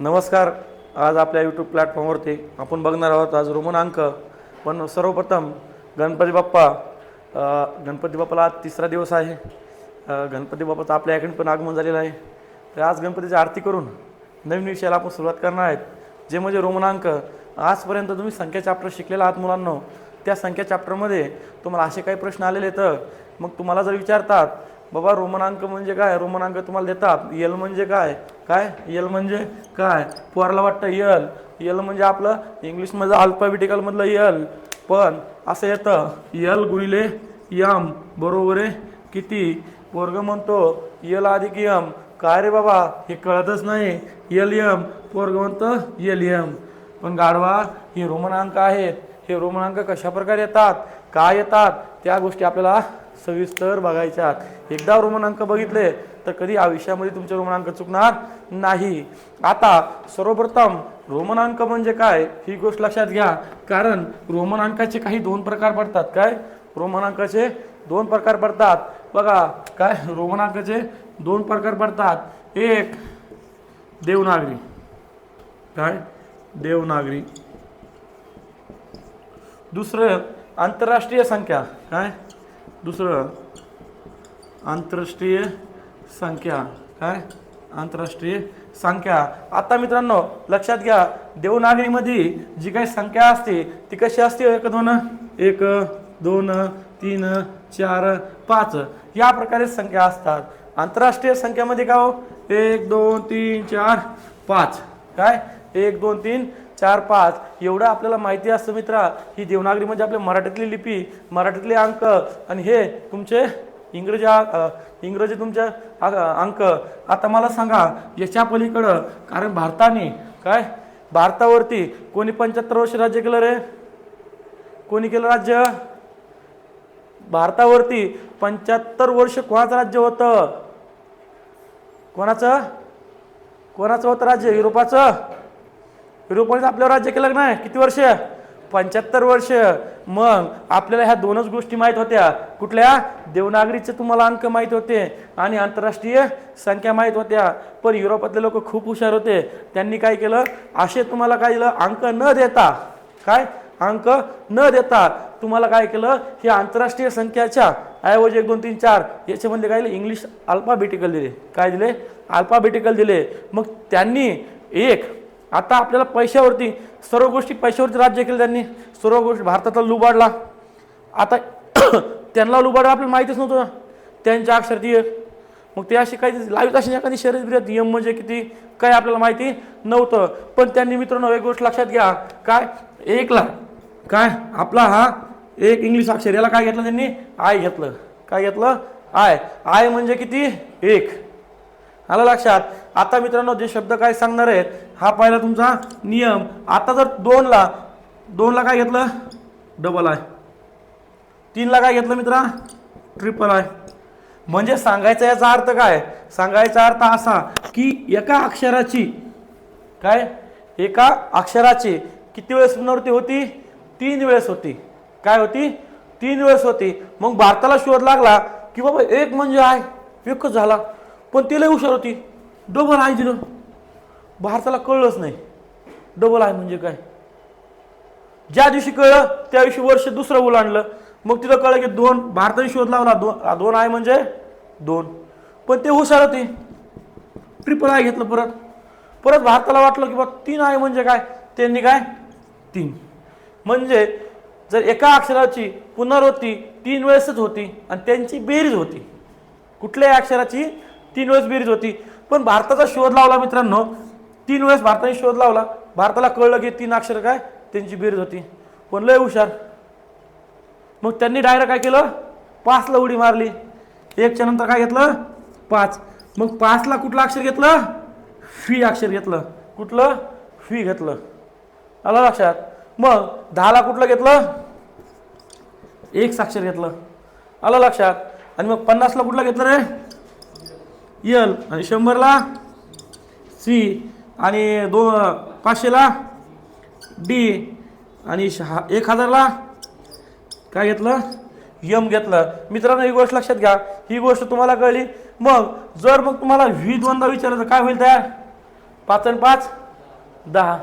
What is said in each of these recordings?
नमस्कार. आज आपल्या यूट्यूब प्लॅटफॉर्मवरती आपण बघणार आहोत आज रोमन अंक. पण सर्वप्रथम गणपती बाप्पा गणपती बाप्पाला आज तिसरा दिवस आहे. गणपती बाप्पाचं आपल्या याकडे पण आगमन झालेलं आहे. तर आज गणपतीची आरती करून नवीन विषयाला आपण सुरुवात करणार आहेत. जे म्हणजे रोमन अंक. आजपर्यंत तुम्ही संख्या चॅप्टर शिकलेला आहात मुलांनो. त्या संख्या चॅप्टरमध्ये तुम्हाला असे काही प्रश्न आलेले तर मग तुम्हाला जर विचारतात बाबा रोमनांक म्हणजे काय? रोमनांक तुम्हाला देतात. यल म्हणजे काय? काय? यल म्हणजे काय? पोराला वाटतं यल. यल म्हणजे आपलं इंग्लिशमध्ये अल्फाबेटिकलमधलं यल. पण असं येतं यल गुणिले यम. बरोबर आहे? किती? वर्ग म्हणतो यल अधिक यम. काय रे बाबा? हे कळतच नाही. L M. पोरग म्हणतं यल यम. पण गाढवा हे रोमनांक आहेत. हे रोमनांक कशा प्रकारे येतात? काय येतात? त्या गोष्टी आपल्याला सविस्तर बघायच्या. आहात एकदा रोमन बघितले तर कधी आयुष्यामध्ये तुमचे रोमन चुकणार नाही. आता सर्वप्रथम रोमनांक म्हणजे काय ही गोष्ट लक्षात घ्या. कारण रोमनांकाचे काही दोन प्रकार पडतात. काय? रोमनांकाचे दोन प्रकार पडतात. बघा काय? रोमनांकाचे दोन प्रकार पडतात. एक देवनागरी. काय? देवनागरी. दुसरं आंतरराष्ट्रीय संख्या. काय? दुसरं आंतरराष्ट्रीय संख्या. काय? आंतरराष्ट्रीय संख्या. आता मित्रांनो लक्षात घ्या देवनागरीमध्ये जी काही संख्या असते ती कशी असते? एक दोन एक दोन तीन चार पाच. या प्रकारे संख्या असतात. आंतरराष्ट्रीय संख्यामध्ये काय हो? एक दोन तीन चार पाच. काय? एक दोन तीन चार पाच एवढं आपल्याला माहिती असतं मित्रा. ही देवनागरी म्हणजे आपल्या मराठीतली लिपी मराठीतले अंक. आणि हे तुमचे इंग्रजी इंग्रजी तुमच्या अंक. आता मला सांगा याच्या पलीकडं कारण भारताने काय? भारतावरती कोणी पंच्याहत्तर वर्ष राज्य केलं रे? कोणी केलं राज्य? भारतावरती पंच्याहत्तर वर्ष कोणाचं राज्य होतं? कोणाचं? कोणाचं होतं राज्य? युरोपाचं? युरोपमध्ये आपल्यावर राज्य केलं नाही किती वर्ष? पंच्याहत्तर वर्ष. मग आपल्याला ह्या दोनच गोष्टी माहीत होत्या. कुठल्या? देवनागरीचे तुम्हाला अंक माहीत होते आणि आंतरराष्ट्रीय संख्या माहीत होत्या. पण युरोपातले लोक खूप हुशार होते. त्यांनी काय केलं? असे तुम्हाला काय दिलं? अंक न देता. काय? अंक न देता तुम्हाला काय केलं? हे आंतरराष्ट्रीय संख्याच्या ऐवजी एक दोन तीन चार याच्यामध्ये काय दिले? इंग्लिश अल्फाबेटिकल दिले. काय दिले? अल्फाबेटिकल दिले. मग त्यांनी एक आता आपल्याला पैशावरती सर्व गोष्टी पैशावरती राज्य केलं त्यांनी. सर्व गोष्टी भारतातला लुबाडला आता त्यांना लुबाडला आपल्याला माहितीच नव्हतं त्यांच्या अक्षरती मग ते अशी काही लावित अशी एखादी शरीर बिरत नियम म्हणजे किती काय आपल्याला माहिती नव्हतं. पण त्यांनी मित्रांनो एक गोष्ट लक्षात घ्या. काय? एकला. काय? आपला हा एक इंग्लिश अक्षर. याला काय घेतलं त्यांनी? आय घेतलं. काय घेतलं? आय. आय म्हणजे किती? एक. आलं लक्षात? आता मित्रांनो जे शब्द काय सांगणार आहेत हा पहिला तुमचा नियम. आता जर दोनला दोनला काय घेतलं? डबल आय तीनला काय घेतलं मित्रा? ट्रिपल आय म्हणजे सांगायचा याचा अर्थ काय? सांगायचा अर्थ असा की एका अक्षराची काय? एका अक्षराची किती वेळेस पुनरावृत्ती होती? तीन वेळेस होती. काय होती? तीन वेळेस होती. मग भारताला शोध लागला की बाबा एक म्हणजे आहे एकच झाला. पण तिला हुशार होती. डबल आहे दिलं भारताला कळलंच नाही. डबल आहे म्हणजे काय? ज्या दिवशी कळलं त्या दिवशी वर्ष दुसरं ओलांडलं मग तिला कळलं की दोन भारताने शोध लावला. दोन दोन आहे म्हणजे दोन. पण ते हुशार होते. ट्रिपल आय घेतलं परत. परत भारताला वाटलं की बा तीन आहे म्हणजे काय? त्यांनी काय? तीन. म्हणजे जर एका अक्षराची पुनरावृत्ती तीन वेळेसच होती आणि त्यांची बेरीज होती. कुठल्याही अक्षराची तीन वेळेस बेरीज होती. पण भारताचा शोध लावला मित्रांनो तीन वेळेस भारताने शोध लावला. भारताला कळलं की तीन अक्षर काय? त्यांची बिरज होती पण लय हुशार. मग त्यांनी डायरेक्ट काय केलं? पाचला उडी मारली. एकच्या नंतर काय घेतलं? पाच. मग पाचला कुठलं अक्षर घेतलं? फी अक्षर घेतलं. कुठलं? फी घेतलं. आलं लक्षात? मग दहाला कुठलं घेतलं? एक साक्षर घेतलं. आलं लक्षात? आणि मग पन्नासला कुठलं घेतलं रे? यल. आणि शंभरला सी. आणि दो पाचशेला डी आणि शहा एक हजारला काय घेतलं? यम घेतलं. मित्रांनो ही गोष्ट लक्षात घ्या. ही गोष्ट तुम्हाला कळली. मग जर मग तुम्हाला व्ही दोनदा विचारायचं काय होईल त्या? पाच आणि पाच दहा.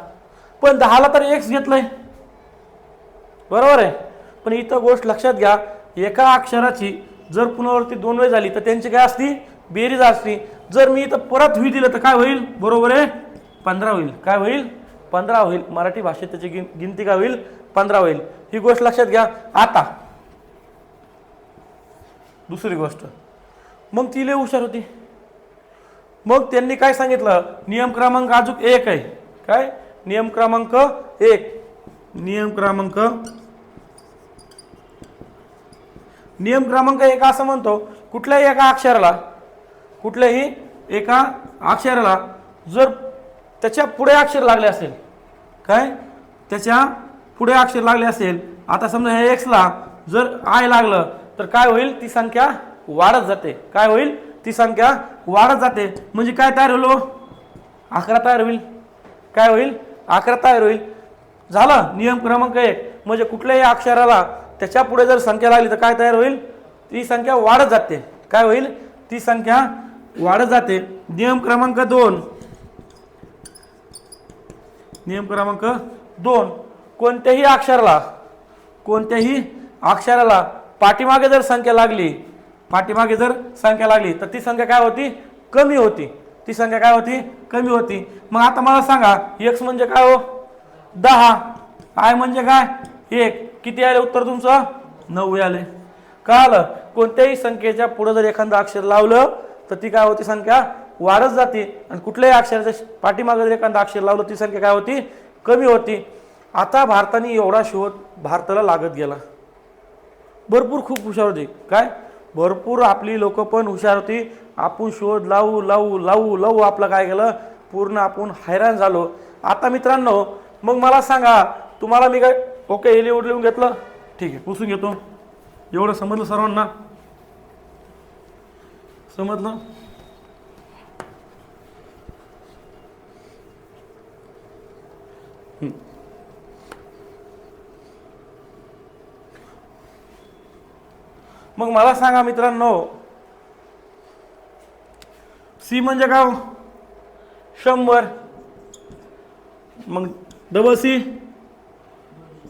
पण दहाला तर एक्स घेतलंय. बरोबर आहे? पण इथं गोष्ट लक्षात घ्या. एका अक्षराची जर पुनरावृत्ती दोन वेळ झाली तर त्यांची काय असती? बेरीज असती. जर मी इथं परत व्ही दिलं तर काय होईल? बरोबर आहे? पंधरा होईल. काय होईल? पंधरा होईल. मराठी भाषेत त्याची गिन गिनती काय होईल? पंधरा होईल. ही गोष्ट लक्षात घ्या. आता. दुसरी गोष्ट. मग ती लय हुशार होती. मग त्यांनी काय सांगितलं? नियम क्रमांक अजून एक आहे. काय? नियम क्रमांक एक. नियम क्रमांक नियम क्रमांक एक असं म्हणतो कुठल्याही एका अक्षराला कुठल्याही एका अक्षराला जर त्याच्या पुढे अक्षर लागले असेल. काय? त्याच्या पुढे अक्षर लागले असेल. आता समजा ह्या एक्सला जर आय लागलं तर काय होईल? ती संख्या वाढत जाते. काय होईल? ती संख्या वाढत जाते. म्हणजे काय तयार होलो हो? अकरा तयार होईल. काय होईल? अकरा तयार होईल. झालं? नियम क्रमांक एक. म्हणजे कुठल्याही अक्षराला त्याच्या पुढे जर संख्या लागली तर काय तयार होईल? ती संख्या वाढत जाते. काय होईल? ती संख्या वाढत जाते. नियम क्रमांक दोन. नियम क्रमांक दोन. कोणत्याही अक्षराला कोणत्याही अक्षराला पाठीमागे जर संख्या लागली पाठीमागे जर संख्या लागली तर ती संख्या काय होती? कमी होती. ती संख्या काय होती? कमी होती. मग आता मला सांगा एक्स म्हणजे काय हो? दहा. आय म्हणजे काय? एक. किती आले उत्तर तुमचं? नऊ आले. कळालं कोणत्याही संख्येच्या पुढं जर एखादं अक्षर लावलं तर ती काय होती संख्या? वाढत जाते आणि कुठल्याही अक्षराच्या पाठीमागे जर एखादा अक्षर लावलं ती संख्या काय होती? कमी होती. आता भारताने एवढा शोध भारताला लागत गेला. भरपूर खूप हुशार होती. काय? भरपूर आपली लोक पण हुशार होती. आपण शोध लावू लावू लावू लावू आपलं काय केलं? पूर्ण आपण हैराण झालो. आता मित्रांनो मग मला सांगा तुम्हाला मी काय ओके हे लिहून लिहून घेतलं? ठीक आहे पुसून घेतो. एवढं समजलं सर्वांना? समजलं? मग मला सांगा मित्रांनो. सी म्हणजे काय हो? शंभर. मग डबल सी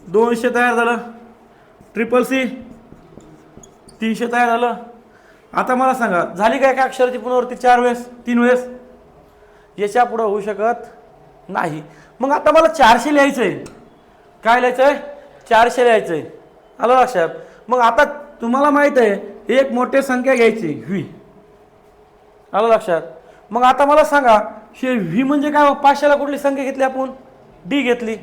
दोनशे तयार झालं. ट्रिपल सी तीनशे तयार झालं. आता मला सांगा झाली काय का अक्षराची पुनरावृत्ती चार वेळेस तीन वेळेस? याच्या पुढं होऊ शकत नाही. मग आता मला चारशे लिहायचं आहे काय लिहायचं आहे चारशे लिहायचं आहे आलं लक्षात? मग आता तुम्हाला माहीत आहे एक मोठी संख्या घ्यायची व्ही. आलं लक्षात? मग आता मला सांगा हे व्ही म्हणजे काय? हो? पाचशेला कुठली संख्या घेतली आपण? डी घेतली.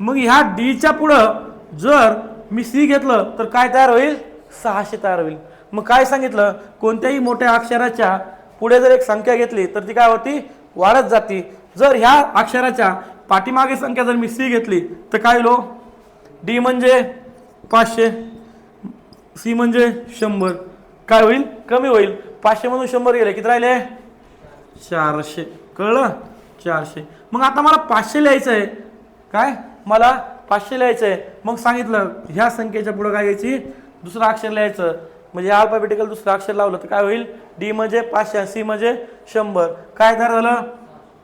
मग ह्या डीच्या पुढं जर मी सी घेतलं तर काय तयार होईल? सहाशे तयार होईल. मग काय सांगितलं? कोणत्याही मोठ्या अक्षराच्या पुढे जर एक संख्या घेतली तर ती काय होती? वाढत जाती. जर ह्या अक्षराच्या पाठीमागे संख्या जर मी सी घेतली तर काय लो हो? डी म्हणजे पाचशे. सी म्हणजे शंभर. काय होईल? कमी होईल. पाचशे म्हणून शंभर गेले. किती राहिले? चारशे. कळलं? चारशे. मग आता मला पाचशे लिहायचं आहे. काय? मला पाचशे लिहायचं आहे. मग सांगितलं ह्या संख्येच्या पुढं काय घ्यायची? दुसरं अक्षर लिहायचं. म्हणजे अल्फाबेटिकल दुसरं अक्षर लावलं तर काय होईल? डी म्हणजे पाचशे सी म्हणजे शंभर. काय तर झालं?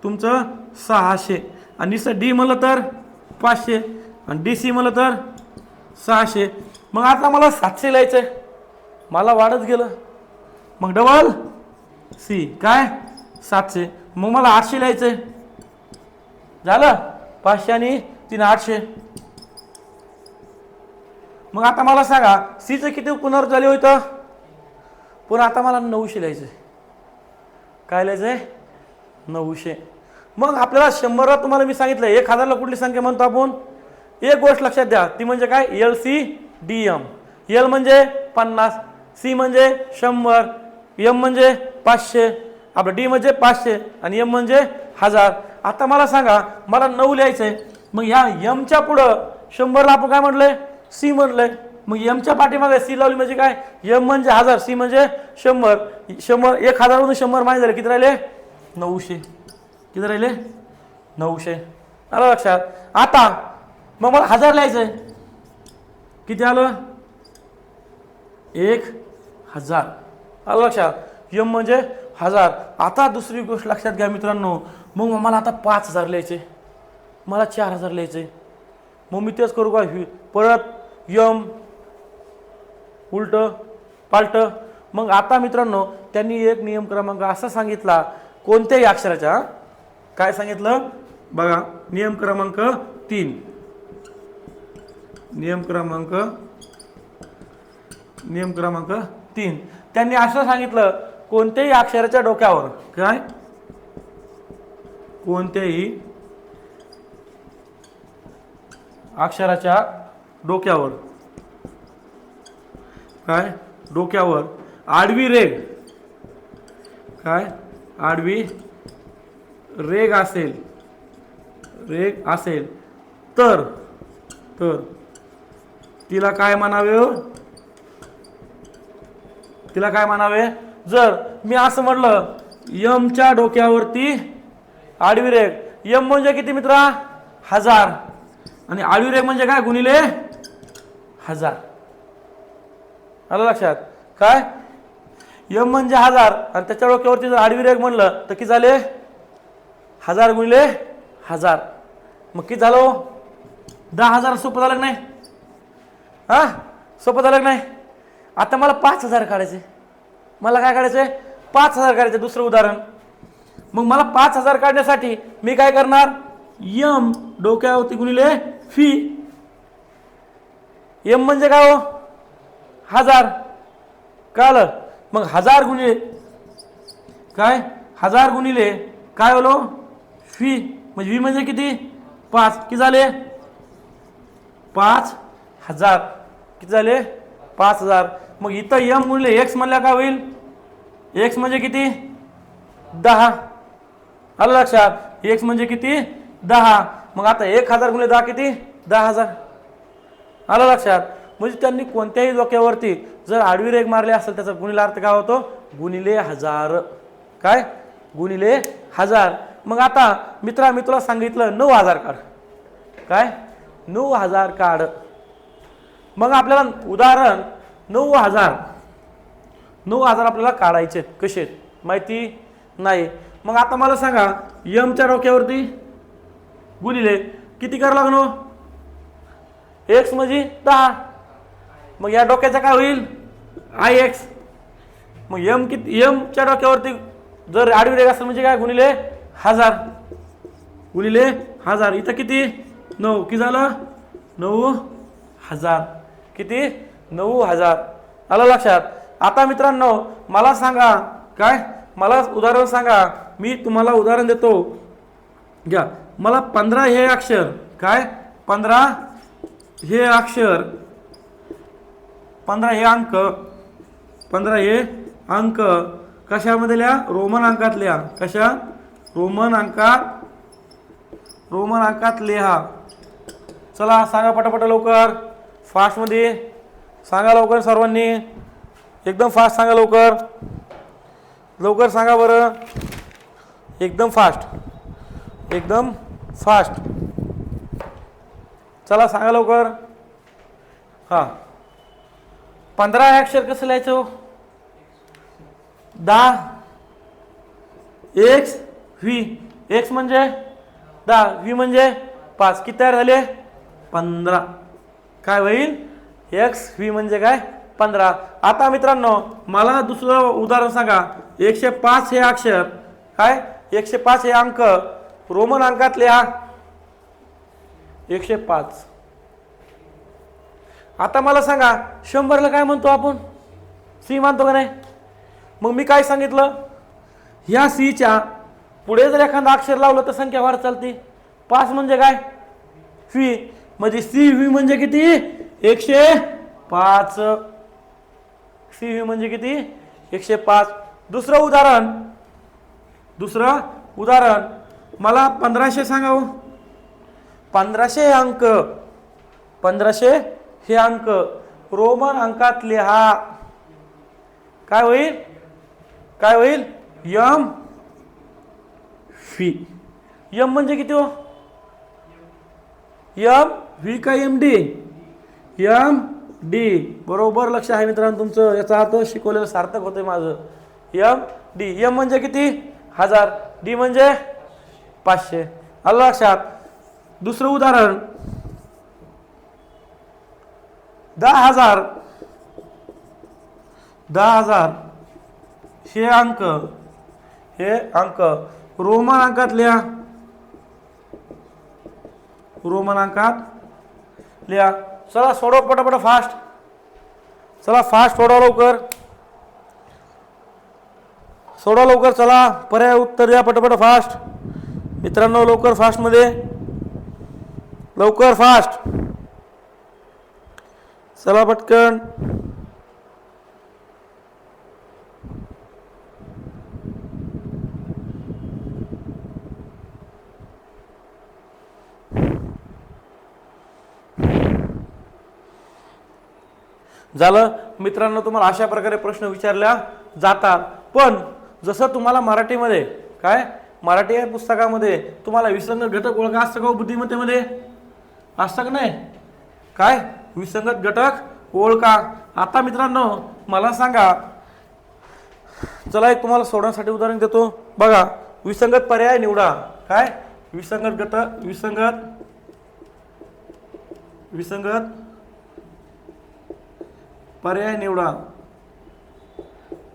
तुमचं सहाशे. आणि नुसतं डी म्हणलं तर पाचशे. आणि डी सी म्हणलं तर सहाशे. मग आता मला सातशे लिहायचं आहे मला वाढत गेलं. मग डबल सी काय? सातशे. मग मला आठशे लिहायचं आहे झालं? पाचशे आणि तीन आठशे. मग आता मला सांगा सीचं किती पुनर् झाले होतं? पण आता मला नऊशे लिहायचं आहे काय लिहायचं आहे नऊशे. मग आपल्याला शंभरला तुम्हाला मी सांगितलं एक हजारला कुठली संख्या म्हणतो आपण? एक गोष्ट लक्षात द्या. ती म्हणजे काय? L C D M L म्हणजे पन्नास सी म्हणजे शंभर एम म्हणजे पाचशे आपलं डी म्हणजे पाचशे आणि एम म्हणजे हजार. आता मला सांगा मला नऊ लिहायचं आहे मग ह्या यमच्या पुढं शंभरला आपण काय म्हटलंय? सी म्हणलंय मग यमच्या पाठीमागे सी लावली म्हणजे काय? यम म्हणजे हजार सी म्हणजे शंभर. शंभर एक हजारवरून शंभर माहिती झाले. किती राहिले? नऊशे. किती राहिले? नऊशे. आलं लक्षात? आता मग मला हजार लिहायचं आहे किती आलं? एक हजार. आलं लक्षात? यम म्हणजे हजार. आता दुसरी गोष्ट लक्षात घ्या मित्रांनो. मग मला आता पाच हजार लिहायचे. मला चार हजार लिहायचे. मग मी तेच करू का? परत यम उलट पालट. मग आता मित्रांनो त्यांनी एक नियम क्रमांक असा सांगितला कोणत्याही अक्षराच्या काय सांगितलं? बघा नियम क्रमांक तीन. नियम क्रमांक नियम क्रमांक तीन. त्यांनी असं सांगितलं कोणत्याही अक्षराच्या डोक्यावर काय? कोणत्याही अक्षराच्या डोक्यावर काय? डोक्यावर आडवी रेग काय? आडवी रेग असेल रेग असेल तर तर तिला काय म्हणावे हो? तिला काय म्हणावे? जर मी असं म्हटलं यमच्या डोक्यावरती आडवी रेग यम म्हणजे किती मित्रा? हजार. आणि आडवी रेग म्हणजे काय गुणिले? हजार. आलं लक्षात? काय? यम म्हणजे हजार. आणि त्याच्या डोक्यावरती जर आडवी रेग म्हणलं तर किती झाले? हजार गुणिले हजार. मग किती झालं हो? दहा हजार सोपं झालं नाही? हा? सोपं झालं नाही? आता मला पाच हजार काढायचे. मला काय काढायचे पाच हजार काढायचे दुसरं उदाहरण. मग मला पाच हजार काढण्यासाठी मी काय करणार? यम डोक्यावरती गुणिले फी यम म्हणजे काय हो? हजार. कळलं मग हजार गुणिले काय? हजार गुणिले काय बोलो फी म्हणजे वी म्हणजे किती? पाच. किती झाले? पाच हजार. किती झाले? पाच हजार. मग इथं यम गुणले एक्स म्हणल्या का होईल? एक्स म्हणजे किती? दहा. आलं लक्षात? एक्स म्हणजे किती? दहा. मग आता एक हजार गुणले दहा किती? दहा हजार. आलं लक्षात? म्हणजे त्यांनी कोणत्याही डोक्यावरती जर आडवी रेग मारली असेल त्याचा गुणीला अर्थ काय होतो? गुणिले हजार. काय? गुणिले हजार. मग आता मित्रा मित्रा सांगितलं नऊ हजार काढ. काय? नऊ हजार काढ. मग आपल्याला उदाहरण नऊ हजार. नऊ हजार आपल्याला काढायचे आहेत. कसे आहेत? माहिती नाही. मग आता मला सांगा यमच्या डोक्यावरती गुलिले किती करावं लागलो हो? एक्स म्हणजे दहा. मग या डोक्याचा काय होईल? आय एक्स मग यम किती यमच्या डोक्यावरती जर आडवी रेग असेल म्हणजे काय? गुणिले हजार. गुणिले हजार. इथं किती? नऊ. किती झालं? नऊ हजार. किती? नऊ हजार. आलं लक्षात? आता मित्रांनो मला सांगा काय? मला उदाहरण सांगा. मी तुम्हाला उदाहरण देतो. घ्या. मला पंधरा हे अक्षर. काय? पंधरा हे अक्षर. पंधरा हे अंक. पंधरा हे अंक. कशामध्ये लिहा? रोमन अंकात लिहा. कशा? रोमन अंकात रोमन अंकात लिहा. चला सांगा पटापट लवकर. फास्टमध्ये सांगा लवकर सर्वांनी. एकदम फास्ट सांगा लवकर. लवकर सांगा बरं. एकदम फास्ट. एकदम फास्ट. चला सांगा लवकर. हां. पंधरा हे अक्षर कसं लिहायचं हो? दहा. एक्स व्ही एक्स म्हणजे? दहा. व्ही म्हणजे पाच. किती तयार झाले? पंधरा. काय होईल? एक्स व्ही म्हणजे काय? पंधरा. आता मित्रांनो मला दुसरं उदाहरण सांगा. एकशे पाच हे अक्षर. काय? एकशे पाच हे अंक. रोमन अंकातले हा. एकशे पाच. आता मला सांगा शंभरला काय म्हणतो आपण? सी मानतो का नाही? मग मी काय सांगितलं? ह्या सीच्या पुढे जर एखादा अक्षर लावलं तर संख्या वाढ चालते. पाच म्हणजे काय? व्ही म्हणजे सी व्ही म्हणजे किती? एकशे पाच. सी व्ही म्हणजे किती? एकशे पाच. दुसरं उदाहरण. दुसरं उदाहरण. मला पंधराशे सांगा हो. पंधराशे हे अंक. पंधराशे हे अंक. रोमन अंकात लिहा काय होईल? काय होईल? यम. फी. यम म्हणजे किती हो? यम. व्ही का एम डी यम डी बरोबर लक्ष आहे मित्रांनो तुमचं. याचा अर्थ शिकवलेलं सार्थक होतंय माझं. यम डी यम म्हणजे किती? हजार. डी म्हणजे पाचशे. आलं लक्षात? दुसरं उदाहरण. दहा हजार. दहा हजार. हे अंक. हे अंक. रोमन अंकात लिहा रोमन अंकात लिहा. चला सोडव पटापट फास्ट चला फास्ट सोडवा लवकर. सोडवा लवकर चला. पर्याय उत्तर द्या पटापट फास्ट मित्रांनो लवकर फास्टमध्ये लवकर फास्ट चला पटकन. झालं. मित्रांनो तुम्हाला अशा प्रकारे प्रश्न विचारल्या जातात. पण जसं तुम्हाला मराठीमध्ये काय? मराठी या पुस्तकामध्ये तुम्हाला विसंगत घटक ओळखा. असतं का बुद्धिमत्तेमध्ये? असतं का नाही? काय? विसंगत घटक ओळखा. आता मित्रांनो मला सांगा. चला एक तुम्हाला सोडण्यासाठी उदाहरण देतो. बघा विसंगत पर्याय निवडा. काय? विसंगत घटक विसंगत विसंगत पर्याय निवडा.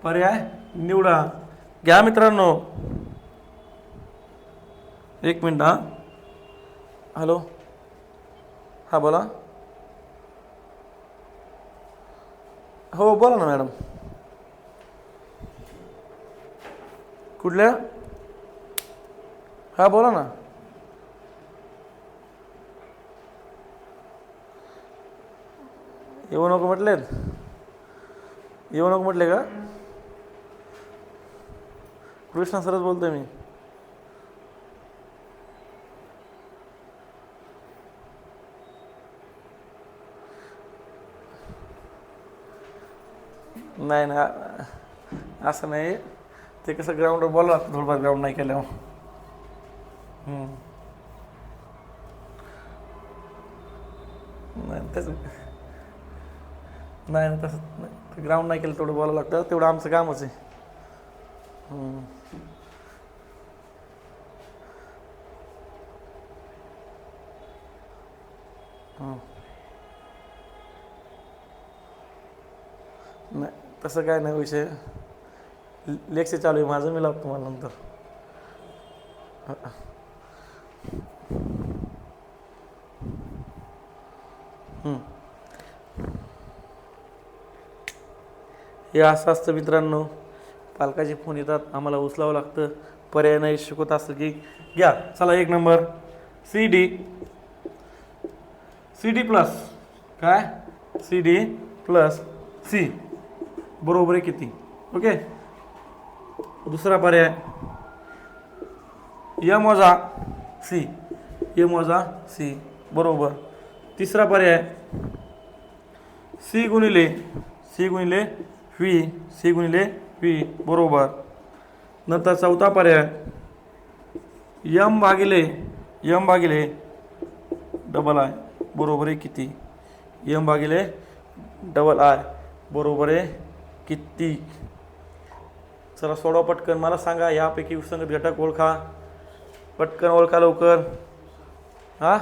पर्याय निवडा. घ्या मित्रांनो. एक मिनिट हां. हॅलो. हां बोला. हो बोला ना मॅडम. कुठल्या? हा बोला ना. येऊ नको म्हटलेत? येऊ नको म्हटले का? कृष्णा सरच बोलतोय मी. नाही ना असं नाही. ते कसं ग्राउंडवर बोला थोडंफार ग्राउंड नाही केल्यावर. नाही त्याच नाही नाही तसं नाही. ग्राउंड नाही केलं तेवढं बोलावं लागतं. तेवढं आमचं कामच आहे. नाही तसं काय नाही विषय. लेक्चर चालू आहे माझं. मी लावतो तुम्हाला नंतर. हे असं असतं मित्रांनो पालकाचे फोन येतात आम्हाला उचलावं लागतं. पर्याय नाही शिकवत असतं की घ्या. चला एक number. C D C D plus काय? सी डी प्लस सी बरोबर आहे किती? ओके? दुसरा पर्याय. यम वजा सी यम वजा सी बरोबर. तिसरा पर्याय. सी गुणिले सी गुणिले व्ही सी गुणिले व्ही बरोबर. नंतर चौथा पर्याय. यम भागिले यम भागिले डबल आय बरोबर आहे किती? यम भागिले डबल आय बरोबर आहे किती? चला सोडवा पटकन. मला सांगा यापैकी विसंगत घटक ओळखा. पटकन ओळखा लवकर. हा?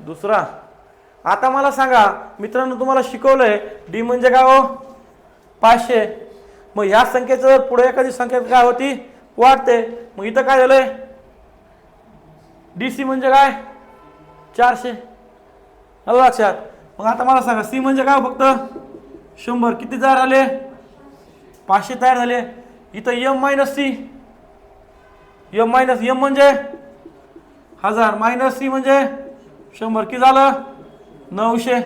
दुसरा. आता मला सांगा मित्रांनो तुम्हाला शिकवलं आहे डी म्हणजे काय हो? पाचशे. मग ह्या संख्येचं पुढे एखादी संख्या काय होती? वाढते. मग इथं काय झालंय? डी सी म्हणजे काय? चारशे. आलं लक्षात? मग आता मला सांगा सी म्हणजे काय हो फक्त? शंभर. किती तयार आले पाचशे तयार झाले. इथं M minus C M minus M म्हणजे? हजार. मायनस सी म्हणजे? शंभर. किती झालं? नऊशे.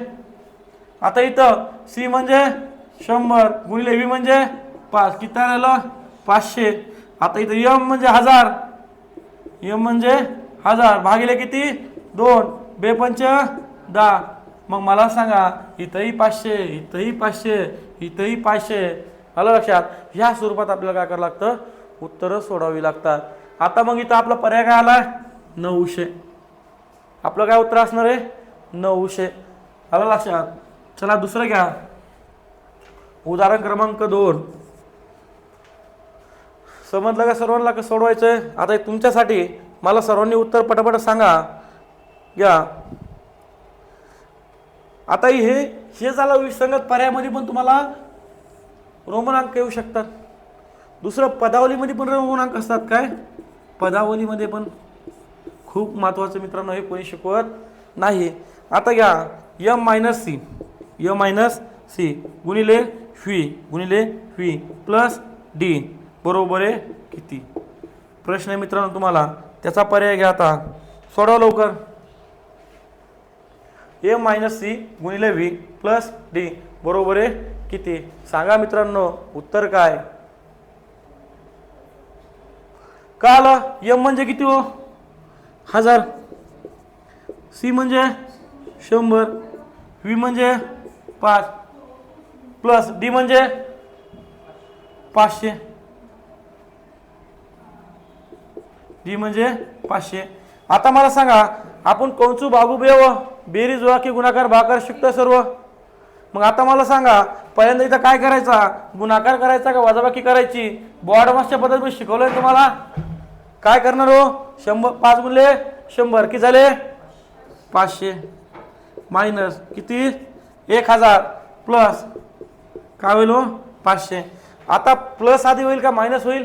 आता इथं सी म्हणजे? शंभर गुणिले व्ही म्हणजे पाच. किती राहिलं पाचशे. आता इथं यम म्हणजे हजार. यम म्हणजे हजार. भागिले किती? दोन. बेपंच दहा. मग मला सांगा इथंही पाचशे इथंही पाचशे इथंही पाचशे. आलं लक्षात? ह्या स्वरूपात आपल्याला काय करावं लागतं? उत्तरं सोडावी लागतात. आता मग इथं आपला पर्याय काय आला? नऊशे. आपलं काय उत्तर असणार आहे? नऊशे. आलं लक्षात? चला दुसरं घ्या. उदाहरण क्रमांक दोन. समजलं का सर्वांना कसं सोडवायचं आहे आता तुमच्यासाठी मला सर्वांनी उत्तर पटापट सांगा. या. आता हे हे झालं विसंगत पर्यायामध्ये पण तुम्हाला रोमन अंक येऊ शकतात. दुसरं पदावलीमध्ये पण रोमन अंक असतात काय? पदावलीमध्ये पण खूप महत्त्वाचं मित्रांनो हे कोणी शिकवत नाही. आता घ्या M minus C M minus C गुणिले व्ही गुणिले व्ही प्लस डी बरोबर आहे किती? प्रश्न आहे मित्रांनो तुम्हाला त्याचा पर्याय घ्या आता. सोडवा लवकर. ए मायनस सी गुणिले व्ही प्लस डी बरोबर आहे किती? सांगा मित्रांनो उत्तर काय? का आलं? एम म्हणजे किती हो? हजार. सी म्हणजे शंभर. व्ही म्हणजे पाच. प्लस डी म्हणजे पाचशे. डी म्हणजे पाचशे. आता मला सांगा आपण कोणचू बागू बेव बेरीज वा की गुणाकार भाकार शिकतो सर्व. मग आता मला सांगा पहिल्यांदा इथं काय करायचा? गुणाकार करायचा का वजाबाकी करायची? बोर्ड पद्धत मी शिकवलंय तुम्हाला. काय करणार हो? शंभर पाच गुणले शंभर. किती झाले? पाचशे. मायनस किती? एक हजार. प्लस काय होईल हो? पाचशे. आता प्लस आधी होईल का मायनस होईल?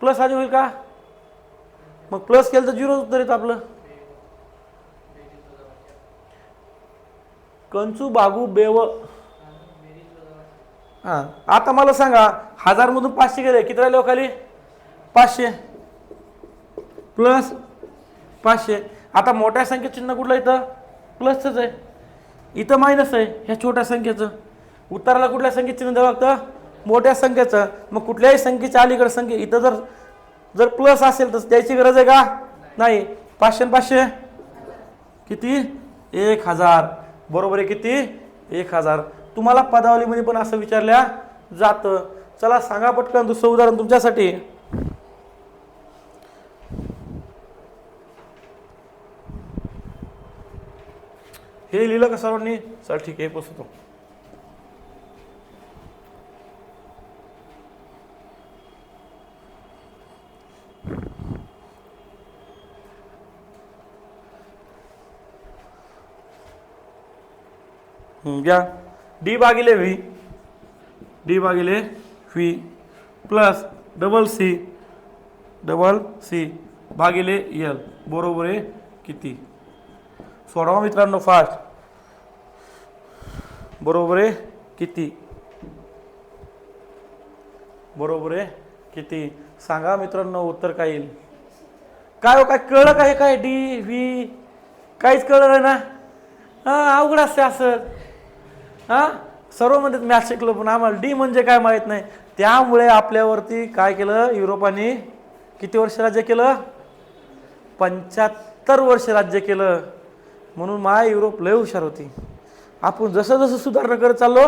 प्लस आधी होईल का? मग प्लस केलं तर झिरो उत्तर येतं आपलं. कंचू बागू बेव. हा. आता मला सांगा हजार मधून पाचशे गेले किती राहिले हो खाली? पाचशे. प्लस पाचशे. आता मोठ्या संख्येत चिन्ह कुठलं इथं? प्लसच आहे. इथं मायनस आहे ह्या छोट्या संख्येचं. उत्तराला कुठल्या संख्येत चिन्ह द्यावं लागतं मोठ्या संख्येचं. मग कुठल्याही संख्येच्या अलीकडे संख्ये इथं जर जर प्लस असेल तर द्यायची गरज आहे का? नाही. पाचशे आणि पाचशे. किती? एक हजार. बरोबर आहे किती? एक हजार. तुम्हाला पदावलीमध्ये पण असं विचारल्या जातं. चला सांगा पटकन दुसरं उदाहरण तुमच्यासाठी. हे लिहिलं का सर्वांनी? चल ठीक आहे पोचतो. घ्या. डी भागिले व्ही डी भागिले V plus double C double C भागिले एल बरोबर आहे किती? सोडवा मित्रांनो फास्ट बरोबर आहे किती? बरोबर आहे किती? सांगा मित्रांनो उत्तर काय येईल? काय हो काय कळलं काय काय? डी व्ही काहीच कळलं नाही ना? हां अवघड असते असं. हां? सर्व म्हणजे मॅथ शिकलो पण आम्हाला डी म्हणजे काय माहीत नाही. त्यामुळे आपल्यावरती काय केलं? युरोपाने किती वर्ष राज्य केलं? पंच्याहत्तर वर्ष राज्य केलं. म्हणून माय युरोप लय हुशार होती. आपण जसं जसं सुधारणा करत चाललो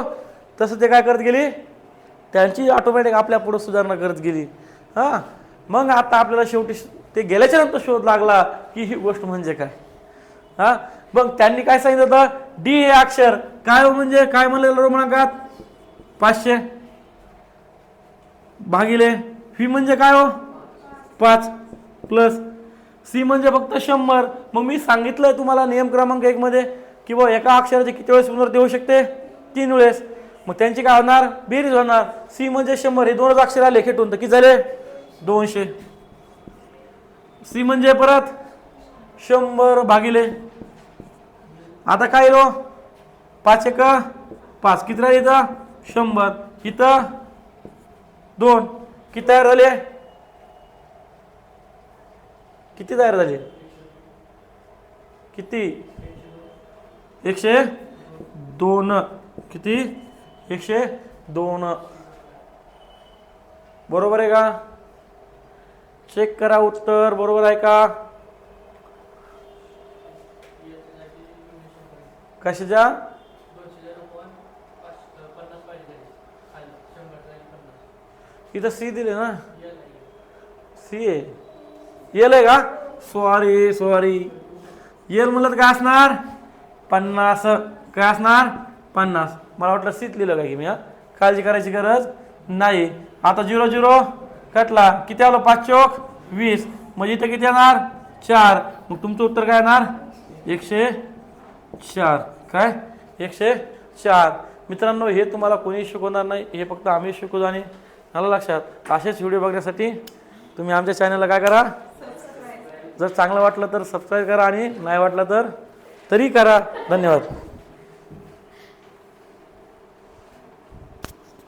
तसं ते काय करत गेली? त्यांची ऑटोमॅटिक आपल्या पुढं सुधारणा करत गेली. हां? मग आता आपल्याला शेवटी ते गेल्याच्यानंतर शोध लागला की ही गोष्ट म्हणजे काय? हां? मग त्यांनी काय सांगितलं होतं? डी हे अक्षर. काय हो म्हणजे? काय म्हणलेलं रोमणांकात पाचशे. भागिले. फी म्हणजे काय हो? पाच. प्लस. सी म्हणजे फक्त शंभर. मग मी सांगितलंय तुम्हाला नियम क्रमांक एक मध्ये की एका अक्षराचे किती वेळेस पुनर्ती होऊ शकते? तीन वेळेस. मग त्यांची काय होणार? बेरीज होणार. सी म्हणजे शंभर. हे दोनच अक्षर आले खेटून. तर किती झाले? दोनशे. सी म्हणजे परत शंभर भागिले. आता काय रो? पाच एक पाच. किती राहिले इथं? शंभर. इथं? दोन. किती तयार झाले? किती तयार झाले? किती? एकशे दोन. किती? एकशे दोन. बरोबर आहे का? चेक करा उत्तर. बरोबर आहे का? कशाच्या? इथं सी दिले ना. सी आहे येल आहे का? सॉरी सॉरी येल म्हणलं तर काय असणार? पन्नास. काय असणार? पन्नास. मला वाटलं सीत लिहिलं काय की मी काळजी करायची गरज नाही. आता झिरो झिरो. कटला. किती आलो? पाच चौक वीस. म्हणजे इथं किती येणार? चार. मग तुमचं उत्तर काय येणार? एकशे चार. काय? एकशे चार. मित्रांनो हे तुम्हाला कोणी शिकवणार नाही हे फक्त आम्ही शिकवू आणि मला लक्षात. असेच व्हिडिओ बघण्यासाठी तुम्ही आमच्या चॅनलला काय करा? जर चांगलं वाटलं तर सबस्क्राईब करा आणि नाही वाटलं तर तरी करा. धन्यवाद.